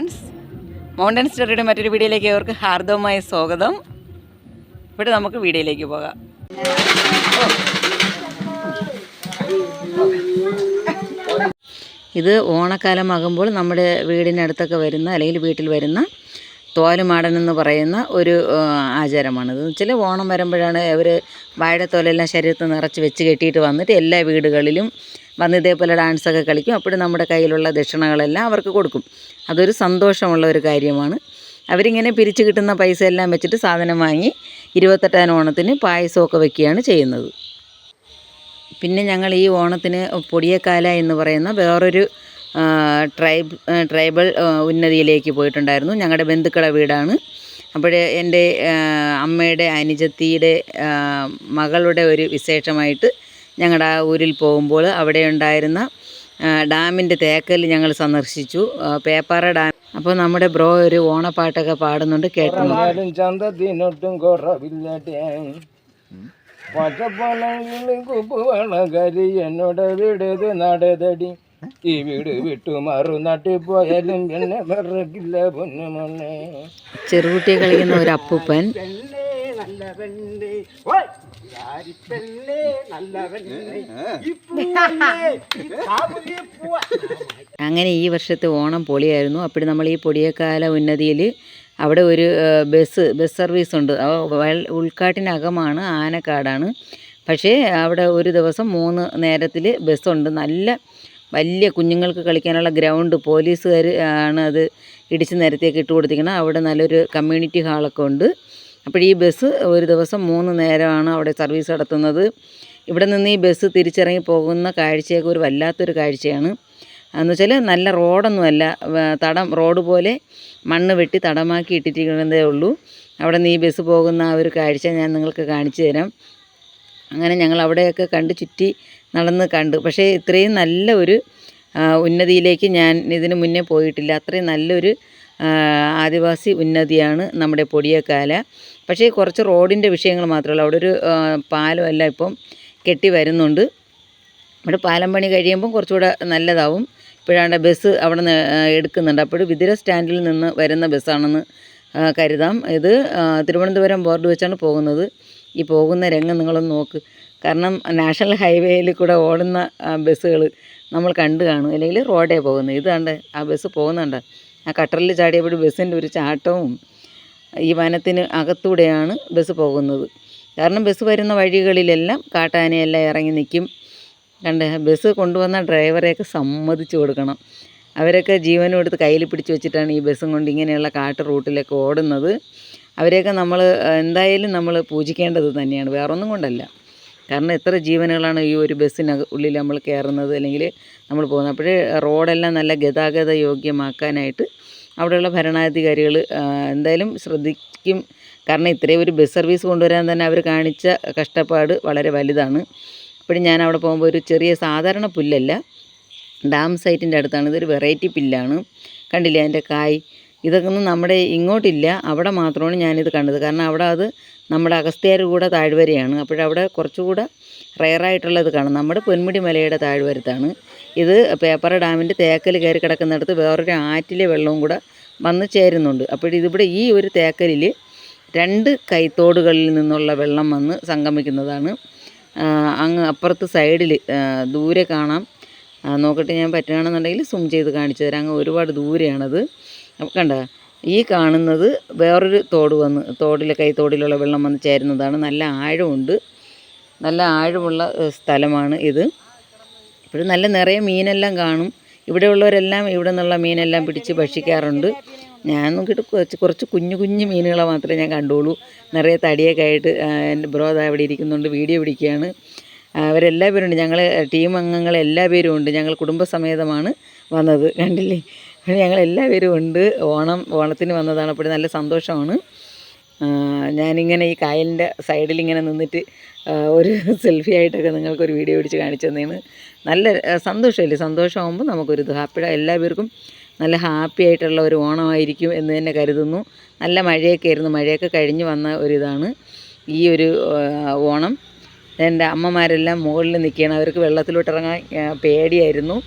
Friends. Mountain സ്റ്റോറിയുടെ മറ്റൊരു വീഡിയോയിലേക്ക് അവർക്ക് ഹാർദവമായ സ്വാഗതം. ഇവിടെ നമുക്ക് വീഡിയോയിലേക്ക് പോകാം. ഇത് ഓണക്കാലമാകുമ്പോൾ നമ്മുടെ വീടിനടുത്തൊക്കെ വരുന്ന അല്ലെങ്കിൽ വീട്ടിൽ വരുന്ന തോലുമാടൻ എന്ന് പറയുന്ന ഒരു ആചാരമാണ്. എന്ന് വെച്ചാൽ ഓണം വരുമ്പോഴാണ് അവർ വാഴത്തോലെല്ലാം ശരീരത്ത് നിറച്ച് വെച്ച് കെട്ടിയിട്ട് വന്നിട്ട് എല്ലാ വീടുകളിലും വന്ന് ഇതേപോലെ ഡാൻസൊക്കെ കളിക്കും. അപ്പോഴും നമ്മുടെ കയ്യിലുള്ള ദക്ഷിണകളെല്ലാം അവർക്ക് കൊടുക്കും. അതൊരു സന്തോഷമുള്ള ഒരു കാര്യമാണ്. അവരിങ്ങനെ പിരിച്ചു കിട്ടുന്ന പൈസ എല്ലാം വെച്ചിട്ട് സാധനം വാങ്ങി ഇരുപത്തെട്ടാം ഓണത്തിന് പായസമൊക്കെ വെക്കുകയാണ് ചെയ്യുന്നത്. പിന്നെ ഞങ്ങൾ ഈ ഓണത്തിന് പൊടിയക്കാല എന്ന് പറയുന്ന വേറൊരു ട്രൈബ് ട്രൈബൽ ഉന്നതിയിലേക്ക് പോയിട്ടുണ്ടായിരുന്നു. ഞങ്ങളുടെ ബന്ധുക്കളുടെ വീടാണ്. അപ്പോഴേ എന്റെ അമ്മയുടെ അനുജത്തിയുടെ മകളുടെ ഒരു വിശേഷമായിട്ട് ഞങ്ങളുടെ ആ ഊരിൽ പോകുമ്പോൾ അവിടെ ഉണ്ടായിരുന്ന ഡാമിന്റെ തേക്കൽ ഞങ്ങൾ സന്ദർശിച്ചു. പേപ്പറ ഡാം. അപ്പോൾ നമ്മുടെ ബ്രോ ഒരു ഓണപ്പാട്ടൊക്കെ പാടുന്നുണ്ട് കേൾക്കുന്നു പറഞ്ഞാലും ചന്തത്തിനൊട്ടും കുറവില്ലട്ടെ. പച്ചപ്പണങ്കിളി കുപ്പുവള കരി എന്നോട് വിടത് നടതടി. ഈ വീട് വിട്ടു മറു നാട്ടിൽ പോയാലും എന്നെ മറക്കില്ല പൊന്നു മൊന്നെ ചെറുകുട്ടിയെ കളിക്കുന്ന ഒരു അപ്പൂപ്പൻ. അങ്ങനെ ഈ വർഷത്തെ ഓണം പൊളിയായിരുന്നു. അപ്പോൾ നമ്മൾ ഈ പൊടിയക്കാല ഉന്നതിയിൽ അവിടെ ഒരു ബസ് ബസ് സർവീസ് ഉണ്ട്. ഉൾക്കാട്ടിനകമാണ് ആനക്കാടാണ്. പക്ഷേ അവിടെ ഒരു ദിവസം മൂന്ന് നേരത്തിൽ ബസ്സുണ്ട്. നല്ല വലിയ കുഞ്ഞുങ്ങൾക്ക് കളിക്കാനുള്ള ഗ്രൗണ്ട് പോലീസുകാർ ആണ് അത് ഇടിച്ച് നിരത്തിയൊക്കെ ഇട്ട് കൊടുത്തിരിക്കണം അവിടെ നല്ലൊരു കമ്മ്യൂണിറ്റി ഹാളൊക്കെ ഉണ്ട്. അപ്പോൾ ഈ ബസ് ഒരു ദിവസം മൂന്ന് നേരമാണ് അവിടെ സർവീസ് നടത്തുന്നത്. ഇവിടെ നിന്ന് ഈ ബസ് തിരിച്ചിറങ്ങി പോകുന്ന കാഴ്ചയൊക്കെ ഒരു വല്ലാത്തൊരു കാഴ്ചയാണ്. എന്ന് വെച്ചാൽ നല്ല റോഡൊന്നുമല്ല. തടം റോഡ് പോലെ മണ്ണ് വെട്ടി തടമാക്കി ഇട്ടിരിക്കുന്നതേ ഉള്ളൂ. അവിടെ നിന്ന് ഈ ബസ് പോകുന്ന ആ ഒരു കാഴ്ച ഞാൻ നിങ്ങൾക്ക് കാണിച്ചു തരാം. അങ്ങനെ ഞങ്ങൾ അവിടെയൊക്കെ കണ്ട് ചുറ്റി നടന്ന് കണ്ടു. പക്ഷേ ഇത്രയും നല്ല ഒരു ഉന്നതിയിലേക്ക് ഞാൻ ഇതിന് മുന്നേ പോയിട്ടില്ല. അത്രയും നല്ലൊരു ആദിവാസി ഉന്നതിയാണ് നമ്മുടെ പൊടിയക്കാല. പക്ഷേ കുറച്ച് റോഡിന്റെ വിഷയങ്ങൾ മാത്രമേ ഉള്ളൂ അവിടെ ഒരു പാലമല്ല ഇപ്പം കെട്ടി വരുന്നുണ്ട്. ഇവിടെ പാലം പണി കഴിയുമ്പം കുറച്ചുകൂടെ നല്ലതാവും. ഇപ്പോഴാണ്ട് ബസ് അവിടെ നിന്ന് എടുക്കുന്നുണ്ട്. അപ്പോൾ വിതിര സ്റ്റാൻഡിൽ നിന്ന് വരുന്ന ബസ്സാണെന്ന് കരുതാം. ഇത് തിരുവനന്തപുരം ബോർഡ് വെച്ചാണ് പോകുന്നത്. ഈ പോകുന്ന രംഗം നിങ്ങളൊന്ന് നോക്ക്. കാരണം നാഷണൽ ഹൈവേയിൽ കൂടെ ഓടുന്ന ബസ്സുകൾ നമ്മൾ കണ്ടു കാണും. അല്ലെങ്കിൽ റോഡേ പോകുന്നത്. ഇത് കണ്ട് ആ ബസ് പോകുന്നുണ്ട്. ആ കട്ടറിൽ ചാടിയപ്പോൾ ബസ്സിന്റെ ഒരു ചാട്ടവും ഈ വനത്തിന് അകത്തൂടെയാണ് ബസ് പോകുന്നത്. കാരണം ബസ് വരുന്ന വഴികളിലെല്ലാം കാട്ടാനയെല്ലാം ഇറങ്ങി നിൽക്കും. കണ്ട് ബസ് കൊണ്ടുവന്ന ഡ്രൈവറെയൊക്കെ സമ്മതിച്ചു കൊടുക്കണം. അവരൊക്കെ ജീവനും എടുത്ത് കയ്യിൽ പിടിച്ച് വെച്ചിട്ടാണ് ഈ ബസ്സും കൊണ്ട് ഇങ്ങനെയുള്ള കാട്ട് റൂട്ടിലൊക്കെ ഓടുന്നത്. അവരെയൊക്കെ നമ്മൾ എന്തായാലും നമ്മൾ പൂജിക്കേണ്ടത് തന്നെയാണ്. വേറൊന്നും കൊണ്ടല്ല. കാരണം എത്ര ജീവനുകളാണ് ഈ ഒരു ബസ്സിന് ഉള്ളിൽ നമ്മൾ കയറുന്നത്. അല്ലെങ്കിൽ നമ്മൾ പോകുന്നത്. അപ്പോഴേ റോഡെല്ലാം നല്ല ഗതാഗത യോഗ്യമാക്കാനായിട്ട് അവിടെയുള്ള ഭരണാധികാരികൾ എന്തായാലും ശ്രദ്ധിക്കും. കാരണം ഇത്രയും ഒരു ബസ് സർവീസ് കൊണ്ടുവരാൻ തന്നെ അവർ കാണിച്ച കഷ്ടപ്പാട് വളരെ വലുതാണ്. അപ്പോഴും ഞാൻ അവിടെ പോകുമ്പോൾ ഒരു ചെറിയ സാധാരണ പുല്ലല്ല. ഡാം സൈറ്റിന്റെ അടുത്താണ്. ഇതൊരു വെറൈറ്റി പുല്ലാണ്. കണ്ടില്ലേ അതിന്റെ കായ്? ഇതൊക്കെ ഒന്നും നമ്മുടെ ഇങ്ങോട്ടില്ല. അവിടെ മാത്രമാണ് ഞാനിത് കണ്ടത്. കാരണം അവിടെ അത് നമ്മുടെ അഗസ്ത്യാർ കൂടെ താഴ്വരയാണ്. അപ്പോഴവിടെ കുറച്ചുകൂടെ റയറായിട്ടുള്ളത് കാണും. നമ്മുടെ പൊന്മുടി മലയുടെ താഴ്വരത്താണ്. ഇത് പേപ്പർ ഡാമിന്റെ തേക്കൽ കയറി കിടക്കുന്നിടത്ത് വേറൊരു ആറ്റിലെ വെള്ളവും കൂടെ വന്ന് ചേരുന്നുണ്ട്. അപ്പോഴിതിവിടെ ഈ ഒരു തേക്കലിൽ രണ്ട് കൈത്തോടുകളിൽ നിന്നുള്ള വെള്ളം വന്ന് സംഗമിക്കുന്നതാണ്. അങ്ങ് അപ്പുറത്ത് സൈഡിൽ ദൂരെ കാണാം. നോക്കട്ടെ ഞാൻ പറ്റുകയാണെന്നുണ്ടെങ്കിൽ സൂം ചെയ്ത് കാണിച്ചു തരാം. അങ്ങ് ഒരുപാട് ദൂരെയാണത്. കണ്ട? ഈ കാണുന്നത് വേറൊരു തോട് വന്ന് തോടിലെ കൈത്തോടിലുള്ള വെള്ളം വന്ന് ചേരുന്നതാണ്. നല്ല ആഴമുണ്ട്. നല്ല ആഴമുള്ള സ്ഥലമാണ് ഇത്. ഇവിടെ നല്ല നിറയെ മീനെല്ലാം കാണും. ഇവിടെയുള്ളവരെല്ലാം ഇവിടെ നിന്നുള്ള മീനെല്ലാം പിടിച്ച് ഭക്ഷിക്കാറുണ്ട്. ഞാൻ നോക്കിയിട്ട് കുറച്ച് കുറച്ച് കുഞ്ഞു കുഞ്ഞു മീനുകളെ മാത്രമേ ഞാൻ കണ്ടുള്ളൂ. നിറയെ തടിയൊക്കെ ആയിട്ട് എന്റെ ബ്രോത അവിടെ ഇരിക്കുന്നുണ്ട് വീഡിയോ പിടിക്കുകയാണ്. അവരെല്ലാ പേരുണ്ട് ഞങ്ങൾ ടീം അംഗങ്ങൾ എല്ലാ പേരും ഉണ്ട്. ഞങ്ങൾ കുടുംബസമേതമാണ് വന്നത്. കണ്ടില്ലേ? ഞങ്ങൾ എല്ലാവരും ഉണ്ട്. ഓണം ഓണത്തിന് വന്നതാണ്. അപ്പോൾ നല്ല സന്തോഷമാണ്. ഞാനിങ്ങനെ ഈ കായലിന്റെ സൈഡിൽ ഇങ്ങനെ നിന്നിട്ട് ഒരു സെൽഫി ആയിട്ടൊക്കെ നിങ്ങൾക്കൊരു വീഡിയോ പിടിച്ച് കാണിച്ചു തന്നേന്ന് നല്ല സന്തോഷമല്ലേ? സന്തോഷമാകുമ്പോൾ നമുക്കൊരു ഇത് ഹാപ്പി എല്ലാവർക്കും നല്ല ഹാപ്പി ആയിട്ടുള്ള ഒരു ഓണമായിരിക്കും എന്ന് തന്നെ കരുതുന്നു. നല്ല മഴയൊക്കെ ആയിരുന്നു. മഴയൊക്കെ കഴിഞ്ഞ് വന്ന ഒരിതാണ് ഈ ഒരു ഓണം. എന്റെ അമ്മമാരെല്ലാം മുകളിൽ നിൽക്കുകയാണ്. അവർക്ക് വെള്ളത്തിലോട്ട് ഇറങ്ങാൻ പേടിയായിരുന്നു.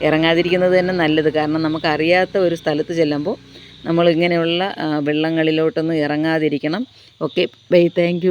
ഇറങ്ങാതിരിക്കുന്നത് തന്നെ നല്ലത്. കാരണം നമുക്കറിയാത്ത ഒരു സ്ഥലത്ത് ചെല്ലുമ്പോൾ നമ്മൾ ഇങ്ങനെയുള്ള വെള്ളങ്ങളിലോട്ടൊന്നും ഇറങ്ങാതിരിക്കണം. Okay bye thank